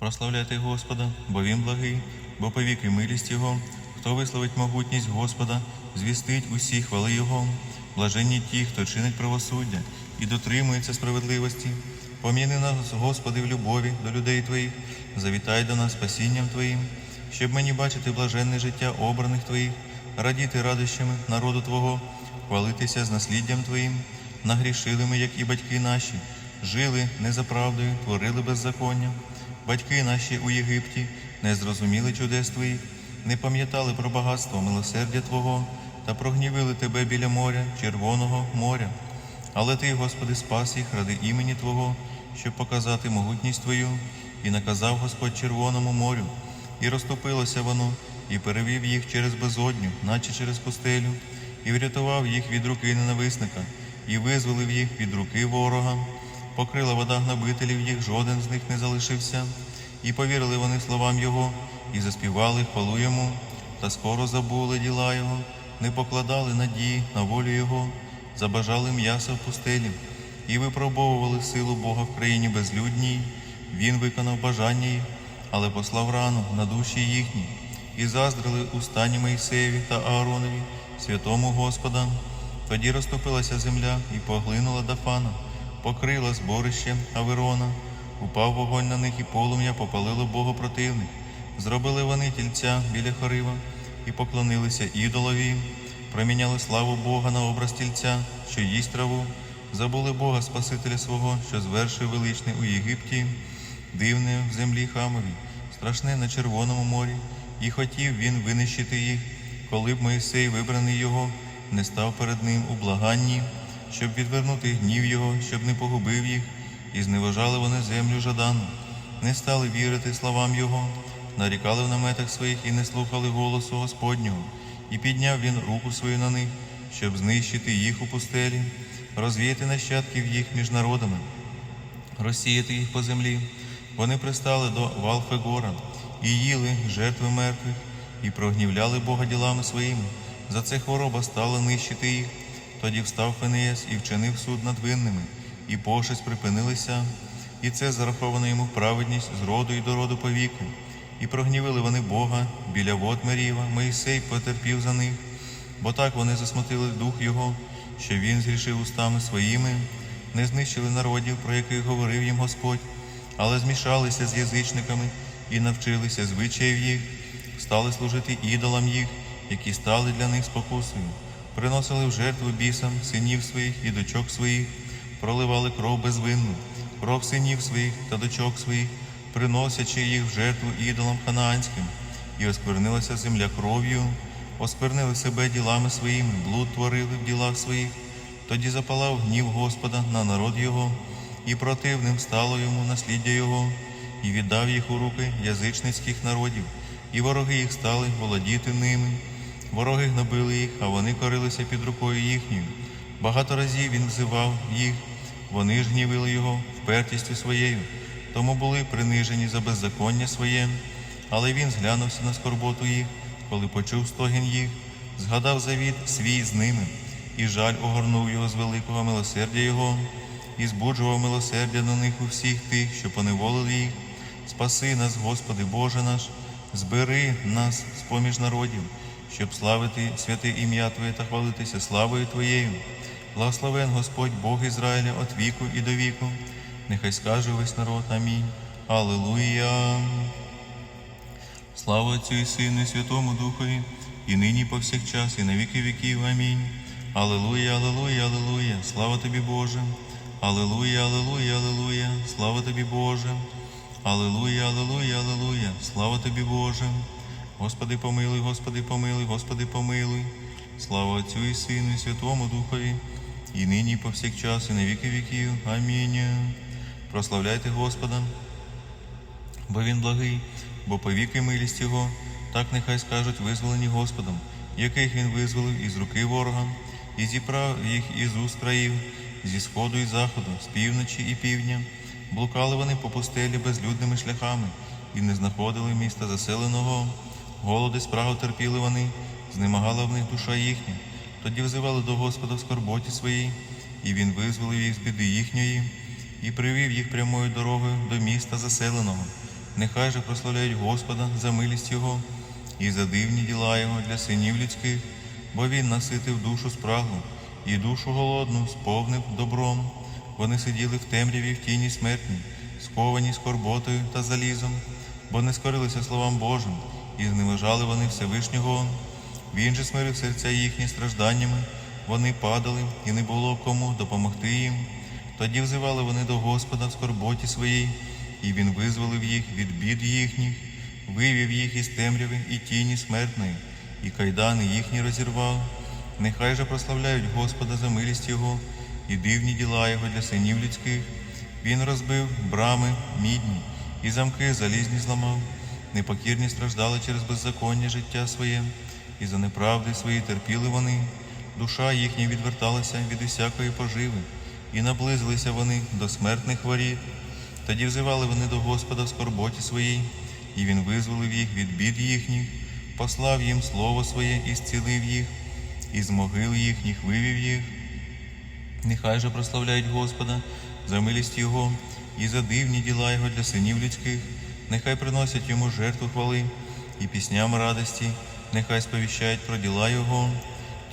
Прославляйте Господа, бо Він благий, бо повіки милість Його. Хто висловить могутність Господа, звістить усі хвали Його. Блаженні ті, хто чинить правосуддя і дотримується справедливості. Поміни нас, Господи, в любові до людей Твоїх, завітай до нас спасінням Твоїм, щоб мені бачити блаженне життя обраних Твоїх, радіти радощами народу Твого, хвалитися з насліддям Твоїм. Нагрішили ми, як і батьки наші, жили не за правдою, творили беззаконня. Батьки наші у Єгипті не зрозуміли чудес Твоїх, не пам'ятали про багатство милосердя Твого та прогнівили Тебе біля моря, Червоного моря. Але Ти, Господи, спас їх ради імені Твого, щоб показати могутність Твою, і наказав Господь Червоному морю, і розтопилося воно, і перевів їх через безодню, наче через пустелю, і врятував їх від руки ненависника, і визволив їх від руки ворога. Покрила вода гнобителів їх, жоден з них не залишився, і повірили вони словам Його, і заспівали хвалу йому, та скоро забули діла Його, не покладали надії на волю Його, забажали м'яса в пустелі, і випробовували силу Бога в країні безлюдній. Він виконав бажання їх, але послав рану на душі їхні, і заздрили устані Моїсеєві та Ааронові, святому Господа. Тоді розтопилася земля і поглинула Дафана, покрила зборище Аверона, упав вогонь на них і полум'я попалило Богу противних. Зробили вони тільця біля Хорива і поклонилися ідолові, проміняли славу Бога на образ тільця, що їсть траву, забули Бога Спасителя свого, що звершив величний у Єгипті, дивне в землі хамові, страшне на Червоному морі, і хотів він винищити їх, коли б Моїсей, вибраний його, не став перед ним у благанні, щоб відвернути гнів його, щоб не погубив їх, і зневажали вони землю жадану, не стали вірити словам його, нарікали в наметах своїх і не слухали голосу Господнього, і підняв він руку свою на них, щоб знищити їх у пустелі, розвіяти нащадків їх між народами, розсіяти їх по землі. Вони пристали до Валфегора і їли жертви мертвих, і прогнівляли Бога ділами своїми. За це хвороба стала нищити їх. Тоді встав Фенеяс і вчинив суд над винними, і пошесть припинилися, і це зараховано йому праведність з роду і до роду по віку. І прогнівили вони Бога біля вод Меріва, Моїсей потерпів за них, бо так вони засмутили дух його, що він згрішив устами своїми, не знищили народів, про яких говорив їм Господь, але змішалися з язичниками і навчилися звичаїв їх, стали служити ідолам їх, які стали для них спокусою, приносили в жертву бісам синів своїх і дочок своїх, проливали кров безвинну, кров синів своїх та дочок своїх, приносячи їх в жертву ідолам ханаанським, і осквернилася земля кров'ю, осквернили себе ділами своїми, блуд творили в ділах своїх. Тоді запалав гнів Господа на народ його, і противним стало йому насліддя його, і віддав їх у руки язичницьких народів, і вороги їх стали володіти ними. Вороги гнобили їх, а вони корилися під рукою їхньою. Багато разів він взивав їх, вони ж гнівили його впертістю своєю, тому були принижені за беззаконня своє. Але він зглянувся на скорботу їх, коли почув стогін їх, згадав завіт свій з ними, і жаль огорнув його з великого милосердя його, і збуджував милосердя на них у всіх тих, що поневолили їх. Спаси нас, Господи Боже наш, збери нас з поміж народів, щоб славити святе ім'я Твоє та хвалитися славою Твоєю. Благословен Господь Бог Ізраїля от віку і до віку. Нехай скаже весь народ Амінь. Аллилуйя. Слава Отцю і Сину, і Святому Духові, і нині повсякчас, і на віки віків. Амінь. Аллилуйя, аллилуйя, аллилуйя, слава тобі, Боже. Аллилуйя, аллилуйя, аллилуйя, слава тобі, Боже. Аллилуйя, аллилуйя, аллилуйя, слава тобі, Боже. Господи, помилуй, Господи, помилуй, Господи, помилуй. Слава Отцю і Сину, і Святому Духові, і нині, і повсякчас, і на віки віків. Амінь. Прославляйте Господа бо він благий, бо повіки милість Його, так нехай скажуть визволені Господом, яких він визволив із руки ворога, і зібрав їх із уст країв, зі сходу і заходу, з півночі і півдня. Блукали вони по пустелі безлюдними шляхами і не знаходили міста заселеного. Голоди спрагу терпіли вони, знемагала в них душа їхня. Тоді взивали до Господа в скорботі своїй, і він визволив їх з біди їхньої, і привів їх прямою дорогою до міста заселеного, нехай же прославляють Господа за милість Його і за дивні діла Його для синів людських, бо Він наситив душу спраглу і душу голодну сповнив добром. Вони сиділи в темряві в тіні смертній, сковані скорботою та залізом, бо не скорилися словам Божим, і зневажали вони Всевишнього. Він же смирив серця їхні стражданнями, вони падали, і не було кому допомогти їм. Тоді взивали вони до Господа в скорботі своїй, і Він визволив їх від бід їхніх, вивів їх із темряви і тіні смертної, і кайдани їхні розірвав. Нехай же прославляють Господа за милість Його і дивні діла Його для синів людських. Він розбив брами мідні і замки залізні зламав. Непокірні страждали через беззаконня життя своє, і за неправди свої терпіли вони. Душа їхня відверталася від усякої поживи, і наблизилися вони до смертних воріт. Тоді взивали вони до Господа в скорботі своїй, і Він визволив їх від бід їхніх, послав їм слово своє і зцілив їх, і з могил їхніх вивів їх. Нехай же прославляють Господа за милість Його і за дивні діла Його для синів людських, нехай приносять йому жертву хвали і пісням радості, нехай сповіщають про діла Його,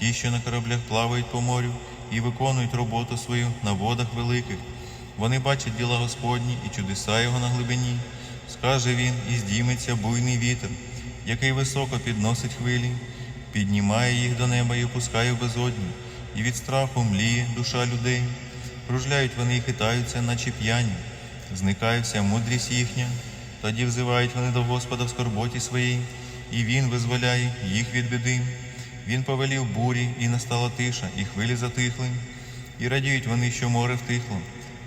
ті, що на кораблях плавають по морю і виконують роботу свою на водах великих. Вони бачать діла Господні і чудеса Його на глибині. Скаже він, і здійметься буйний вітер, який високо підносить хвилі, піднімає їх до неба і опускає в безодню, і від страху мліє душа людей. Кружляють вони і хитаються, наче п'яні, зникає вся мудрість їхня. Тоді взивають вони до Господа в скорботі своїй, і Він визволяє їх від біди. Він повелів бурі, і настала тиша, і хвилі затихли, і радіють вони, що море втихло,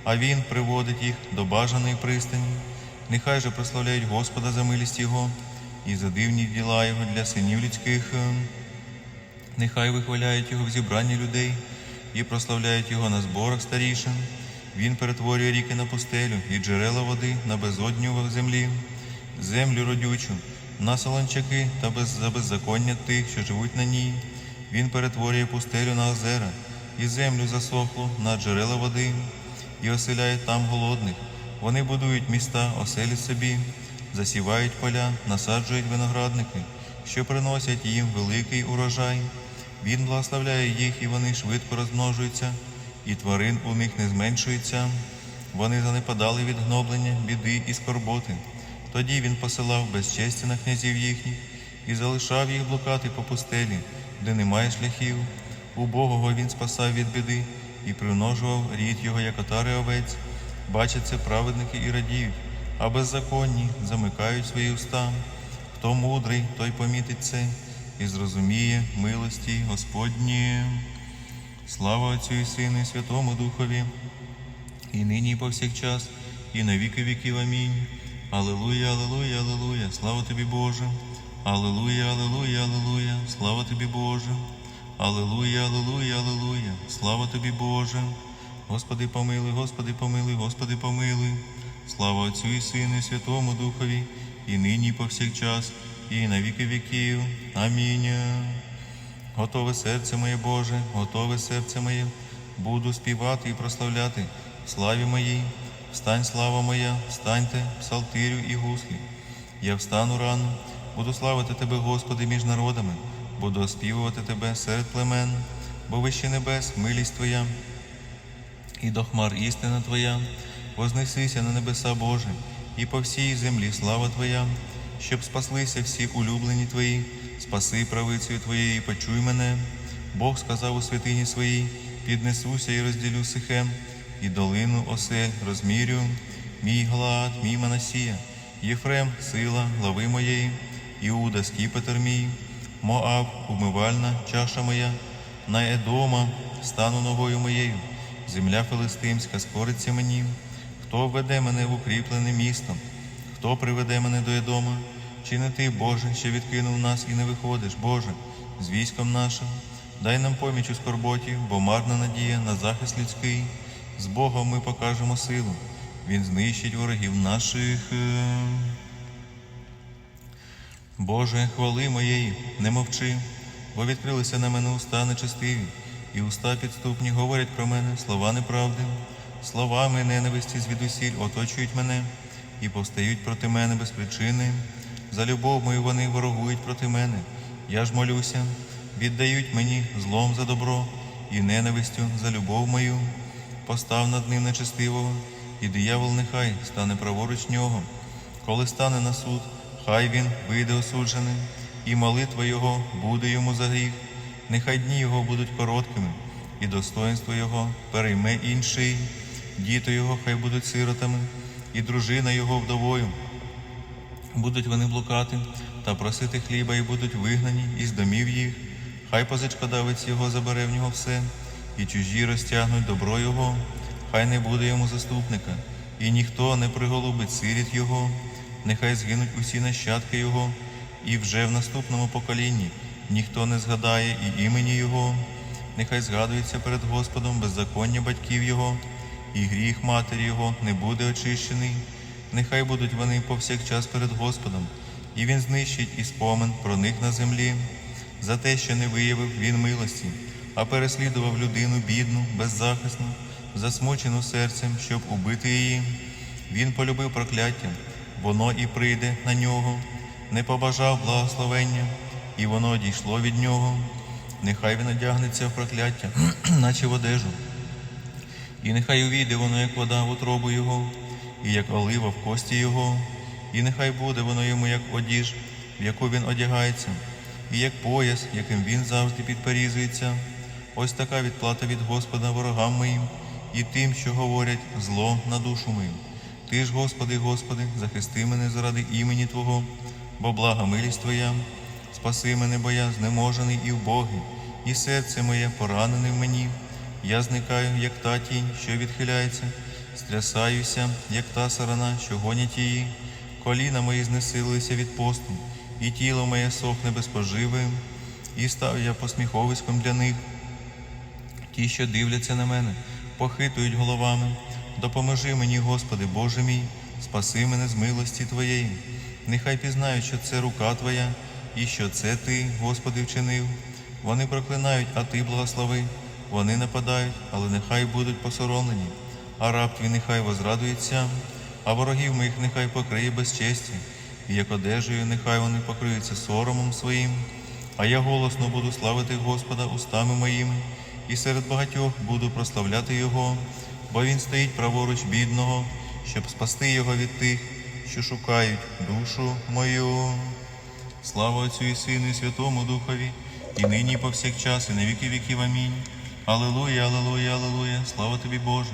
а Він приводить їх до бажаної пристані. Нехай же прославляють Господа за милість Його і за дивні діла Його для синів людських. Нехай вихваляють Його в зібранні людей і прославляють Його на зборах старішин. Він перетворює ріки на пустелю і джерела води на безодню землі, землю родючу, на солончаки та без, за беззаконня тих, що живуть на ній. Він перетворює пустелю на озера і землю засохлу на джерела води, і оселяє там голодних. Вони будують міста, оселі собі, засівають поля, насаджують виноградники, що приносять їм великий урожай. Він благословляє їх, і вони швидко розмножуються, і тварин у них не зменшується. Вони занепадали від гноблення, біди і скорботи. Тоді він посилав безчестя на князів їхніх і залишав їх блукати по пустелі, де немає шляхів. Убогого він спасав від біди і примножував рід його, як отари овець. Бачать це праведники і радіють, а беззаконні замикають свої уста. Хто мудрий, той помітить це і зрозуміє милості Господні. Слава Отцю і Сину, і Святому Духові, і нині, і повсякчас, і на віки віків. Амінь. Аллилуйя, аллилуйя, аллилуйя, слава тобі, Боже. Аллилуйя, аллилуйя, аллилуйя, слава тобі, Боже. Аллилуйя, аллилуйя, аллилуйя, слава тобі, Боже. Господи, помилуй, Господи, помилуй, Господи, помилуй. Слава Отцю і Сину, і Святому Духові, і нині, і повсякчас, і на віки віків. Амінь. Готове серце моє Боже, готове серце моє, буду співати і прославляти славі моїй. Встань, слава моя, встаньте, псалтирю і гуслі. Я встану рано, буду славити Тебе, Господи, між народами, буду оспівувати Тебе серед племен, бо вище небес, милість Твоя, і до хмар істина Твоя, вознесися на небеса Боже, і по всій землі слава Твоя, щоб спаслися всі улюблені Твої, спаси правицею Твоєю, почуй мене. Бог сказав у святині своїй, піднесуся і розділю сихем, і долину осель розмірю, мій Галаад, мій Манасія, Єфрем, сила глави моєї, Іуда, скіпетр мій, Моав, умивальна чаша моя, на Едома стану ногою моєю, земля филистимська скориться мені. Хто введе мене в укріплене місто, хто приведе мене до Едома? Чи не ти, Боже, що відкинув нас і не виходиш, Боже, з військом нашим? Дай нам поміч у скорботі, бо марна надія на захист людський. З Богом ми покажемо силу, Він знищить ворогів наших. Боже, хвали моєї, не мовчи, бо відкрилися на мене уста нечестиві, і уста підступні говорять про мене слова неправди, словами ненависті звідусіль оточують мене, і повстають проти мене без причини. За любов мою вони ворогують проти мене. Я ж молюся, віддають мені злом за добро і ненавистю за любов мою. Постав над ним нечестивого, і диявол нехай стане праворуч нього. Коли стане на суд, хай він вийде осудженим, і молитва його буде йому за гріх. Нехай дні його будуть короткими, і достоинство його перейме інший. Діти його хай будуть сиротами, і дружина його вдовою. Будуть вони блукати та просити хліба, і будуть вигнані із домів їх. Хай позичкодавець його забере в нього все, і чужі розтягнуть добро його, хай не буде йому заступника, і ніхто не приголубить сиріт його, нехай згинуть усі нащадки його, і вже в наступному поколінні ніхто не згадає і імені його, нехай згадується перед Господом беззаконня батьків його, і гріх матері його не буде очищений. Нехай будуть вони повсякчас перед Господом, і Він знищить і спомин про них на землі, за те, що не виявив він милості, а переслідував людину бідну, беззахисну, засмучену серцем, щоб убити її. Він полюбив прокляття, воно і прийде на нього, не побажав благословення, і воно дійшло від нього. Нехай він одягнеться в прокляття, наче в одежу. І нехай увійде воно, як вода в утробу його, і як олива в кості його, і нехай буде воно йому, як одіж, в яку він одягається, і як пояс, яким він завжди підперізується. Ось така відплата від Господа ворогам моїм і тим, що говорять зло на душу мою. Ти ж, Господи, Господи, захисти мене заради імені Твого, бо блага милість Твоя, спаси мене, бо я знеможений і вбогий, і серце моє поранене в мені. Я зникаю, як та тінь, що відхиляється, стрясаюся, як та сарана, що гонять її. Коліна мої знесилилися від посту, і тіло моє сохне без поживи, і став я посміховиськом для них. Ті, що дивляться на мене, похитують головами. Допоможи мені, Господи, Боже мій, спаси мене з милості Твоєї. Нехай пізнають, що це рука Твоя, і що це Ти, Господи, вчинив. Вони проклинають, а Ти благослови. Вони нападають, але нехай будуть посоромлені, а раб твій нехай возрадується, а ворогів моїх нехай покриє безчесті, і як одежею нехай вони покриються соромом своїм. А я голосно буду славити Господа устами моїми, і серед багатьох буду прославляти Його, бо Він стоїть праворуч бідного, щоб спасти його від тих, що шукають душу мою. Слава Отцю і Сину, і Святому Духові, і нині, і повсякчас, і на віки віків. Амінь. Аллилуйя, аллилуйя, аллилуйя, слава тобі, Боже.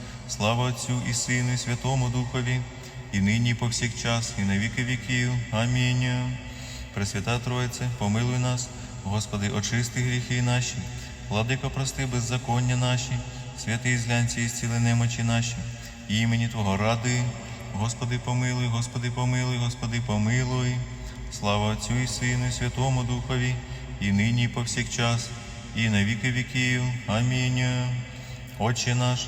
Слава Отцю і Сину, і Святому Духові, і нині, і повсякчас, і на віки віків. Амінь. Пресвята Троїце, помилуй нас, Господи, очисти гріхи наші, владико, прости беззаконня наші, святий зглянці і зціли немочі наші, і імені Твого ради. Господи, помилуй, Господи, помилуй, Господи, помилуй. Слава Отцю і Сину, і Святому Духові, і нині, і повсякчас, і на віки віків. Амінь. Отче наш,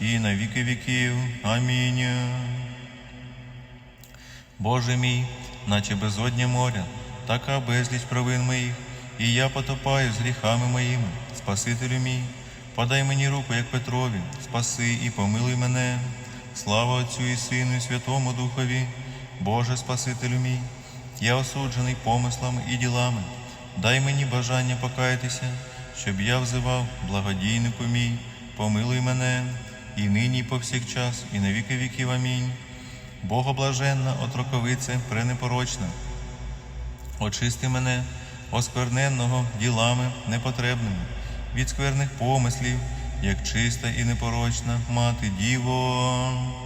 і на віки віків. Амінь. Боже мій, наче безодня моря, така безліч провин моїх, і я потопаю з гріхами моїми, Спасителю мій, подай мені руку, як Петрові, спаси і помилуй мене. Слава Отцю і Сину, і Святому Духові, Боже Спасителю мій, я осуджений помислами і ділами. Дай мені бажання покаятися, щоб я взивав благодійнику мій, помилуй мене, і нині, і повсякчас, і на віки віків. Амінь. Богоблаженна, отроковице, пренепорочна, Очисти мене, оскверненного ділами непотребними, від скверних помислів, як чиста і непорочна мати Діво.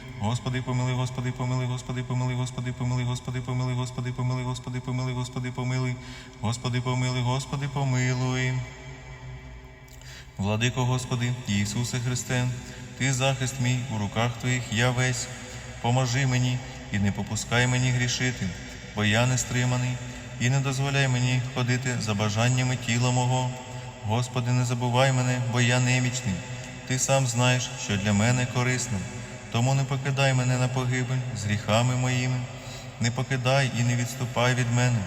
Господи, помили, Господи, помили, Господи, помили, Господи, помили, Господи, помили, Господи, помили, Господи, помили, Господи, помилуй. Господи, помили, Господи, помилуй. Владико Господи, Ісусе Христе, Ти захист мій у руках Твоїх, я весь. Поможи мені і не попускай мені грішити, бо я не стриманий, і не дозволяй мені ходити за бажаннями тіла мого. Господи, не забувай мене, бо я немічний. Ти сам знаєш, що для мене корисно. Тому не покидай мене на погибель з гріхами моїми, не покидай і не відступай від мене.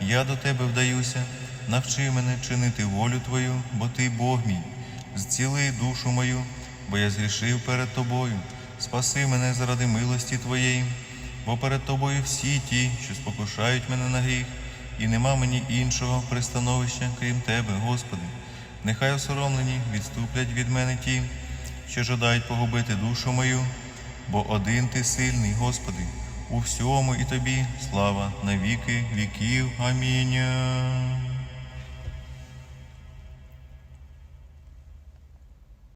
Я до тебе вдаюся, навчи мене чинити волю Твою, бо Ти Бог мій. Зціли душу мою, бо я згрішив перед Тобою. Спаси мене заради милості Твоєї, бо перед Тобою всі ті, що спокушають мене на гріх, і нема мені іншого пристановища, крім Тебе, Господи. Нехай осоромлені відступлять від мене ті, що жадають погубити душу мою, бо один ти сильний, Господи, у всьому і тобі слава на віки віків. Амінь.